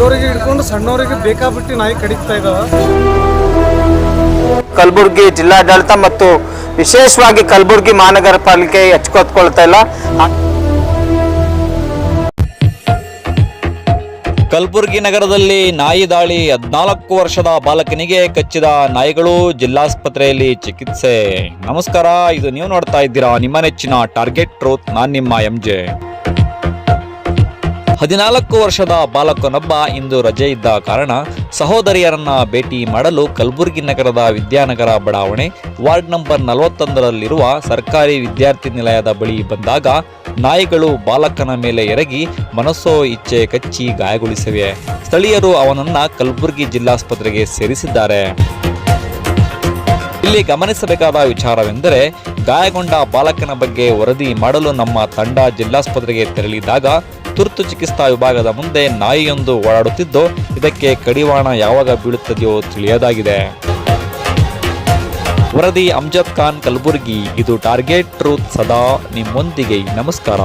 ದೊಡ್ಡವರಿಗೆ ಹಿಡ್ಕೊಂಡು ಸಣ್ಣವರಿಗೆ ಬೇಕಾಬಿಟ್ಟು ನಾಯಿ ಕಡಿತಾ ಇದಾವ. ಕಲಬುರಗಿ ಜಿಲ್ಲಾಡಳಿತ ಮತ್ತು ವಿಶೇಷವಾಗಿ ಕಲಬುರಗಿ ಮಹಾನಗರ ಪಾಲಿಕೆ ಹೆಚ್ಕೊತ್ಕೊಳ್ತಾ ಇಲ್ಲ. ಕಲಬುರಗಿ ನಗರದಲ್ಲಿ ನಾಯಿ ದಾಳಿ ಹದಿನಾಲ್ಕು ವರ್ಷದ ಬಾಲಕನಿಗೆ ಕಚ್ಚಿದ ನಾಯಿಗಳು ಜಿಲ್ಲಾಸ್ಪತ್ರೆಯಲ್ಲಿ ಚಿಕಿತ್ಸೆ. ನಮಸ್ಕಾರ ಇದು ನೀವು ನೋಡ್ತಾ ಇದ್ದೀರಾ ನಿಮ್ಮ ನೆಚ್ಚಿನ ಟಾರ್ಗೆಟ್ ಟ್ರೂತ್ ನಾನು ನಿಮ್ಮ ಎಂಜೆ ಹದಿನಾಲ್ಕು ವರ್ಷದ ಬಾಲಕನೊಬ್ಬ ಇಂದು ರಜೆ ಇದ್ದ ಕಾರಣ ಸಹೋದರಿಯರನ್ನ ಭೇಟಿ ಮಾಡಲು ಕಲಬುರಗಿ ನಗರದ ವಿದ್ಯಾನಗರ ಬಡಾವಣೆ ವಾರ್ಡ್ ನಂಬರ್ ನಲವತ್ತೊಂದರಲ್ಲಿರುವ ಸರ್ಕಾರಿ ವಿದ್ಯಾರ್ಥಿ ನಿಲಯದ ಬಳಿ ಬಂದಾಗ ನಾಯಿಗಳು ಬಾಲಕನ ಮೇಲೆ ಎರಗಿ ಮನಸ್ಸೋ ಇಚ್ಛೆ ಕಚ್ಚಿ ಗಾಯಗೊಳಿಸಿವೆ. ಸ್ಥಳೀಯರು ಅವನನ್ನ ಕಲಬುರಗಿ ಜಿಲ್ಲಾಸ್ಪತ್ರೆಗೆ ಸೇರಿಸಿದ್ದಾರೆ. ಇಲ್ಲಿ ಗಮನಿಸಬೇಕಾದ ವಿಚಾರವೆಂದರೆ ಗಾಯಗೊಂಡ ಬಾಲಕನ ಬಗ್ಗೆ ವರದಿ ಮಾಡಲು ನಮ್ಮ ತಂಡ ಜಿಲ್ಲಾಸ್ಪತ್ರೆಗೆ ತೆರಳಿದಾಗ ತುರ್ತು ಚಿಕಿತ್ಸಾ ವಿಭಾಗದ ಮುಂದೆ ನಾಯಿಯೊಂದು ಓಡಾಡುತ್ತಿದ್ದು, ಇದಕ್ಕೆ ಕಡಿವಾಣ ಯಾವಾಗ ಬೀಳುತ್ತದೆಯೋ ತಿಳಿಯದಾಗಿದೆ. ವರದಿ ಅಮ್ಜದ್ ಖಾನ್ ಕಲಬುರ್ಗಿ, ಇದು ಟಾರ್ಗೆಟ್ ಟ್ರೂತ್ ಸದಾ ನಿಮ್ಮೊಂದಿಗೆ. ನಮಸ್ಕಾರ.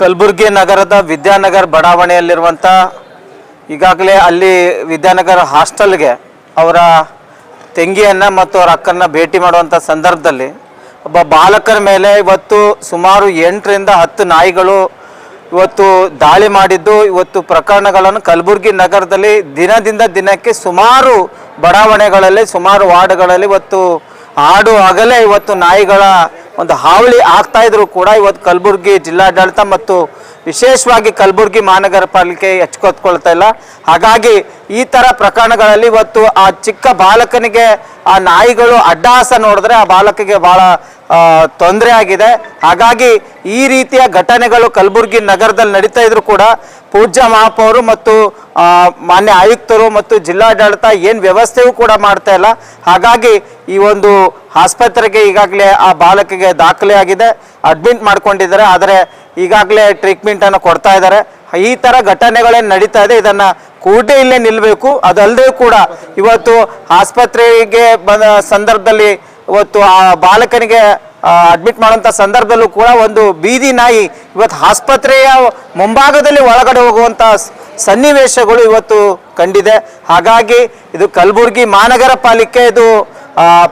ಕಲಬುರಗಿ ನಗರದ ವಿದ್ಯಾನಗರ್ ಬಡಾವಣೆಯಲ್ಲಿರುವಂಥ ಈಗಾಗಲೇ ಅಲ್ಲಿ ವಿದ್ಯಾನಗರ ಹಾಸ್ಟೆಲ್ಗೆ ಅವರ ತಂಗಿಯನ್ನು ಮತ್ತು ಅವರ ಅಕ್ಕನ್ನ ಭೇಟಿ ಮಾಡುವಂಥ ಸಂದರ್ಭದಲ್ಲಿ ಒಬ್ಬ ಬಾಲಕರ ಮೇಲೆ ಇವತ್ತು ಸುಮಾರು ಎಂಟರಿಂದ ಹತ್ತು ನಾಯಿಗಳು ಇವತ್ತು ದಾಳಿ ಮಾಡಿದ್ದು. ಇವತ್ತು ಪ್ರಕರಣಗಳನ್ನು ಕಲಬುರಗಿ ನಗರದಲ್ಲಿ ದಿನದಿಂದ ದಿನಕ್ಕೆ ಸುಮಾರು ಬಡಾವಣೆಗಳಲ್ಲಿ, ಸುಮಾರು ವಾರ್ಡ್ಗಳಲ್ಲಿ ಇವತ್ತು ಆಡು ಆಗಲೇ ಇವತ್ತು ನಾಯಿಗಳ ಒಂದು ಹಾವಳಿ ಆಗ್ತಾ ಇದ್ರು ಕೂಡ ಇವತ್ತು ಕಲಬುರಗಿ ಜಿಲ್ಲಾಡಳಿತ ಮತ್ತು ವಿಶೇಷವಾಗಿ ಕಲಬುರಗಿ ಮಹಾನಗರ ಪಾಲಿಕೆ ಎಚ್ಚೆತ್ಕೊಳ್ತಾ ಇಲ್ಲ. ಹಾಗಾಗಿ ಈ ಥರ ಪ್ರಕರಣಗಳಲ್ಲಿ ಇವತ್ತು ಆ ಚಿಕ್ಕ ಬಾಲಕನಿಗೆ ಆ ನಾಯಿಗಳು ಅಡ್ಡಹಾಸ ನೋಡಿದ್ರೆ ಆ ಬಾಲಕಿಗೆ ಭಾಳ ತೊಂದರೆ ಆಗಿದೆ. ಹಾಗಾಗಿ ಈ ರೀತಿಯ ಘಟನೆಗಳು ಕಲಬುರಗಿ ನಗರದಲ್ಲಿ ನಡೀತಾ ಇದ್ರು ಕೂಡ ಪೂಜ್ಯ ಮಹಾಪೌರು ಮತ್ತು ಮಾನ್ಯ ಆಯುಕ್ತರು ಮತ್ತು ಜಿಲ್ಲಾಡಳಿತ ಏನು ವ್ಯವಸ್ಥೆಯೂ ಕೂಡ ಮಾಡ್ತಾ ಇಲ್ಲ. ಹಾಗಾಗಿ ಈ ಒಂದು ಆಸ್ಪತ್ರೆಗೆ ಈಗಾಗಲೇ ಆ ಬಾಲಕಿಗೆ ದಾಖಲೆ ಆಗಿದೆ. ಅಡ್ಮಿಟ್ ಮಾಡ್ಕೊಂಡಿದ್ದಾರೆ, ಆದರೆ ಈಗಾಗಲೇ ಟ್ರೀಟ್ಮೆಂಟನ್ನು ಕೊಡ್ತಾ ಇದ್ದಾರೆ. ಈ ಥರ ಘಟನೆಗಳೇನು ನಡೀತಾ ಇದೆ, ಇದನ್ನು ಕೂಡಲೇ ಇಲ್ಲೇ ನಿಲ್ಲಬೇಕು ಅದಲ್ಲದೆ ಕೂಡ ಇವತ್ತು ಆಸ್ಪತ್ರೆಗೆ ಬಂದ ಸಂದರ್ಭದಲ್ಲಿ ಇವತ್ತು ಆ ಬಾಲಕನಿಗೆ ಅಡ್ಮಿಟ್ ಮಾಡುವಂಥ ಸಂದರ್ಭದಲ್ಲೂ ಕೂಡ ಒಂದು ಬೀದಿ ನಾಯಿ ಇವತ್ತು ಆಸ್ಪತ್ರೆಯ ಮುಂಭಾಗದಲ್ಲಿ ಒಳಗಡೆ ಹೋಗುವಂಥ ಸನ್ನಿವೇಶಗಳು ಇವತ್ತು ಕಂಡಿದೆ. ಹಾಗಾಗಿ ಇದು ಕಲಬುರಗಿ ಮಹಾನಗರ ಪಾಲಿಕೆ ಇದು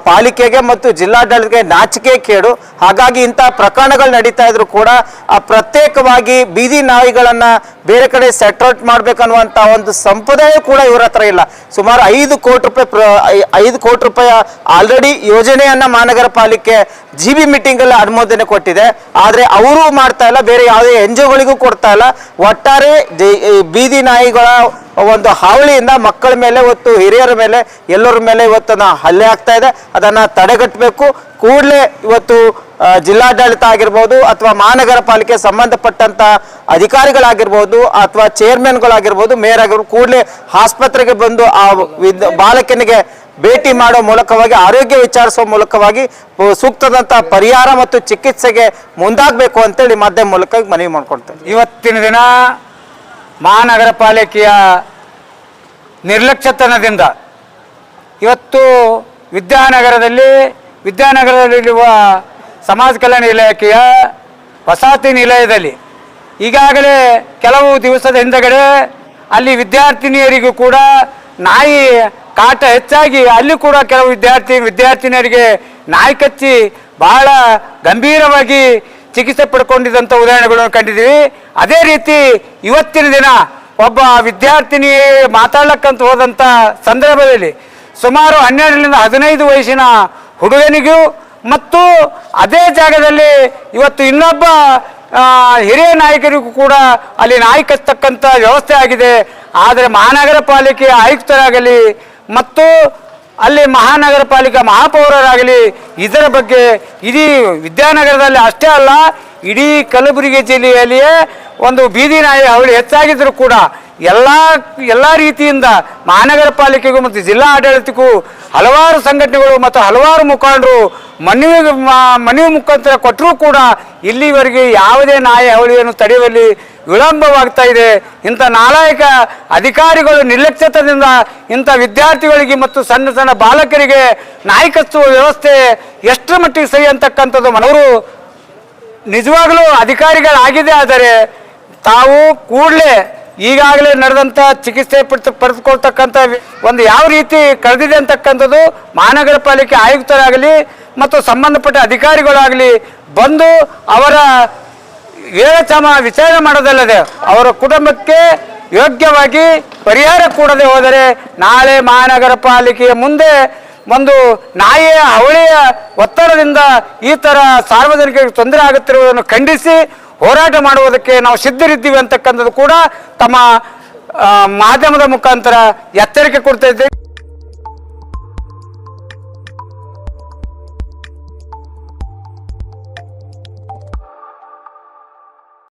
ಪಾಲಿಕೆಗೆ ಮತ್ತು ಜಿಲ್ಲಾಡಳಿತಕ್ಕೆ ನಾಚಿಕೆ ಕೇಡು. ಹಾಗಾಗಿ ಇಂತಹ ಪ್ರಕರಣಗಳು ನಡೀತಾ ಇದ್ರು ಕೂಡ ಪ್ರತ್ಯೇಕವಾಗಿ ಬೀದಿ ನಾಯಿಗಳನ್ನು ಬೇರೆ ಕಡೆ ಸೆಟ್ರೌಟ್ ಮಾಡ್ಬೇಕನ್ನುವಂತ ಒಂದು ಸಂಪ್ರದಾಯ ಕೂಡ ಇವ್ರ ಹತ್ರ ಇಲ್ಲ. ಸುಮಾರು ಐದು ಕೋಟಿ ರೂಪಾಯಿ ಐದು ಕೋಟಿ ರೂಪಾಯಿ ಆಲ್ರೆಡಿ ಯೋಜನೆಯನ್ನ ಮಹಾನಗರ ಪಾಲಿಕೆ ಜಿ ಬಿ ಮೀಟಿಂಗಲ್ಲಿ ಅನುಮೋದನೆ ಕೊಟ್ಟಿದೆ. ಆದರೆ ಅವರು ಮಾಡ್ತಾ ಇಲ್ಲ, ಬೇರೆ ಯಾವುದೇ ಎನ್ ಜಿ ಒಗಳಿಗೂ ಕೊಡ್ತಾ ಇಲ್ಲ. ಒಟ್ಟಾರೆ ಬೀದಿ ನಾಯಿಗಳ ಒಂದು ಹಾವಳಿಯಿಂದ ಮಕ್ಕಳ ಮೇಲೆ ಇವತ್ತು ಹಿರಿಯರ ಮೇಲೆ, ಎಲ್ಲರ ಮೇಲೆ ಇವತ್ತು ಹಲ್ಲೆ ಆಗ್ತಾ ಇದೆ. ಅದನ್ನು ತಡೆಗಟ್ಟಬೇಕು. ಕೂಡಲೇ ಇವತ್ತು ಜಿಲ್ಲಾಡಳಿತ ಆಗಿರ್ಬೋದು ಅಥವಾ ಮಹಾನಗರ ಪಾಲಿಕೆ ಸಂಬಂಧಪಟ್ಟಂತ ಅಧಿಕಾರಿಗಳಾಗಿರ್ಬೋದು ಅಥವಾ ಚೇರ್ಮನ್ಗಳಾಗಿರ್ಬೋದು, ಮೇಯರ್ ಆಗಿರ್ಬೋದು, ಕೂಡಲೇ ಆಸ್ಪತ್ರೆಗೆ ಬಂದು ಆ ಬಾಲಕನಿಗೆ ಭೇಟಿ ಮಾಡೋ ಮೂಲಕವಾಗಿ, ಆರೋಗ್ಯ ವಿಚಾರಿಸುವ ಮೂಲಕವಾಗಿ ಸೂಕ್ತದಂತ ಪರಿಹಾರ ಮತ್ತು ಚಿಕಿತ್ಸೆಗೆ ಮುಂದಾಗಬೇಕು ಅಂತೇಳಿ ಮಾಧ್ಯಮ ಮೂಲಕ ಮನವಿ ಮಾಡ್ಕೊಳ್ತೇನೆ. ಇವತ್ತಿನ ದಿನ ಮಹಾನಗರ ಪಾಲಿಕೆಯ ನಿರ್ಲಕ್ಷ್ಯತನದಿಂದ ಇವತ್ತು ವಿದ್ಯಾನಗರದಲ್ಲಿ, ವಿದ್ಯಾನಗರದಲ್ಲಿರುವ ಸಮಾಜ ಕಲ್ಯಾಣ ಇಲಾಖೆಯ ವಸತಿ ನಿಲಯದಲ್ಲಿ ಈಗಾಗಲೇ ಕೆಲವು ದಿವಸದ ಹಿಂದಗಡೆ ಅಲ್ಲಿ ವಿದ್ಯಾರ್ಥಿನಿಯರಿಗೂ ಕೂಡ ನಾಯಿ ಕಾಟ ಹೆಚ್ಚಾಗಿ ಅಲ್ಲಿ ಕೂಡ ಕೆಲವು ವಿದ್ಯಾರ್ಥಿ, ವಿದ್ಯಾರ್ಥಿನಿಯರಿಗೆ ನಾಯಿ ಕಚ್ಚಿ ಬಹಳ ಗಂಭೀರವಾಗಿ ಚಿಕಿತ್ಸೆ ಪಡ್ಕೊಂಡಿದ್ದಂಥ ಉದಾಹರಣೆಗಳನ್ನು ಕಂಡಿದ್ದೀವಿ. ಅದೇ ರೀತಿ ಇವತ್ತಿನ ದಿನ ಒಬ್ಬ ವಿದ್ಯಾರ್ಥಿನಿ ಮಾತಾಡ್ಲಕ್ಕಂತ ಹೋದಂಥ ಸಂದರ್ಭದಲ್ಲಿ ಸುಮಾರು ಹನ್ನೆರಡರಿಂದ ಹದಿನೈದು ವಯಸ್ಸಿನ ಹುಡುಗನಿಗೂ ಮತ್ತು ಅದೇ ಜಾಗದಲ್ಲಿ ಇವತ್ತು ಇನ್ನೊಬ್ಬ ಹಿರಿಯ ನಾಯಕರಿಗೂ ಕೂಡ ಅಲ್ಲಿ ನಾಯಿ ಕಚ್ಚತಕ್ಕಂಥ ವ್ಯವಸ್ಥೆ ಆಗಿದೆ. ಆದರೆ ಮಹಾನಗರ ಪಾಲಿಕೆ ಆಯುಕ್ತರಾಗಲಿ ಮತ್ತು ಅಲ್ಲಿ ಮಹಾನಗರ ಪಾಲಿಕೆ ಮಹಾಪೌರರಾಗಲಿ, ಇದರ ಬಗ್ಗೆ ಇಡೀ ವಿದ್ಯಾನಗರದಲ್ಲಿ ಅಷ್ಟೇ ಅಲ್ಲ, ಇಡೀ ಕಲಬುರಗಿ ಜಿಲ್ಲೆಯಲ್ಲಿಯೇ ಒಂದು ಬೀದಿ ನಾಯಿ ಅವಳಿ ಹೆಚ್ಚಾಗಿದ್ದರೂ ಕೂಡ ಎಲ್ಲ ಎಲ್ಲ ರೀತಿಯಿಂದ ಮಹಾನಗರ ಪಾಲಿಕೆಗೂ ಮತ್ತು ಜಿಲ್ಲಾ ಆಡಳಿತಕ್ಕೂ ಹಲವಾರು ಸಂಘಟನೆಗಳು ಮತ್ತು ಹಲವಾರು ಮುಖಂಡರು ಮನವಿ ಮನವಿ ಮುಖಾಂತರ ಕೊಟ್ಟರೂ ಕೂಡ ಇಲ್ಲಿವರೆಗೆ ಯಾವುದೇ ನಾಯಿ ಅವಳಿಯನ್ನು ತಡೆಯುವಲ್ಲಿ ವಿಳಂಬವಾಗ್ತಾ ಇದೆ. ಇಂಥ ನಾಲಾಯಕ ಅಧಿಕಾರಿಗಳು ನಿರ್ಲಕ್ಷ್ಯತದಿಂದ ಇಂಥ ವಿದ್ಯಾರ್ಥಿಗಳಿಗೆ ಮತ್ತು ಸಣ್ಣ ಸಣ್ಣ ಬಾಲಕರಿಗೆ ನಾಯಕತ್ವ ವ್ಯವಸ್ಥೆ ಎಷ್ಟರ ಮಟ್ಟಿಗೆ ಸರಿ ಅಂತಕ್ಕಂಥದ್ದು ಮನವರು ನಿಜವಾಗಲೂ ಅಧಿಕಾರಿಗಳಾಗಿದೆ. ಆದರೆ ತಾವು ಕೂಡಲೇ ಈಗಾಗಲೇ ನಡೆದಂಥ ಚಿಕಿತ್ಸೆ ಪಡೆದು ಪಡೆದುಕೊಳ್ತಕ್ಕಂಥ ಒಂದು ಯಾವ ರೀತಿ ಕಳೆದಿದೆ ಅಂತಕ್ಕಂಥದ್ದು ಮಹಾನಗರ ಪಾಲಿಕೆ ಆಯುಕ್ತರಾಗಲಿ ಮತ್ತು ಸಂಬಂಧಪಟ್ಟ ಅಧಿಕಾರಿಗಳಾಗಲಿ ಬಂದು ಅವರ ಏಳಚಮ ವಿಚಾರಣೆ ಮಾಡೋದಲ್ಲದೆ ಅವರ ಕುಟುಂಬಕ್ಕೆ ಯೋಗ್ಯವಾಗಿ ಪರಿಹಾರ ಕೂಡದೆ ಹೋದರೆ ನಾಳೆ ಮಹಾನಗರ ಪಾಲಿಕೆಯ ಮುಂದೆ ಒಂದು ನಾಯಿಯ ಅವಳಿಯ ಒತ್ತಡದಿಂದ ಈ ಥರ ಸಾರ್ವಜನಿಕರಿಗೆ ತೊಂದರೆ ಆಗುತ್ತಿರುವುದನ್ನು ಖಂಡಿಸಿ ಹೋರಾಟ ಮಾಡುವುದಕ್ಕೆ ನಾವು ಸಿದ್ಧರಿದ್ದೀವಿ ಅಂತಕ್ಕಂಥದ್ದು ಕೂಡ ತಮ್ಮ ಮಾಧ್ಯಮದ ಮುಖಾಂತರ ಎಚ್ಚರಿಕೆ ಕೊಡ್ತಾ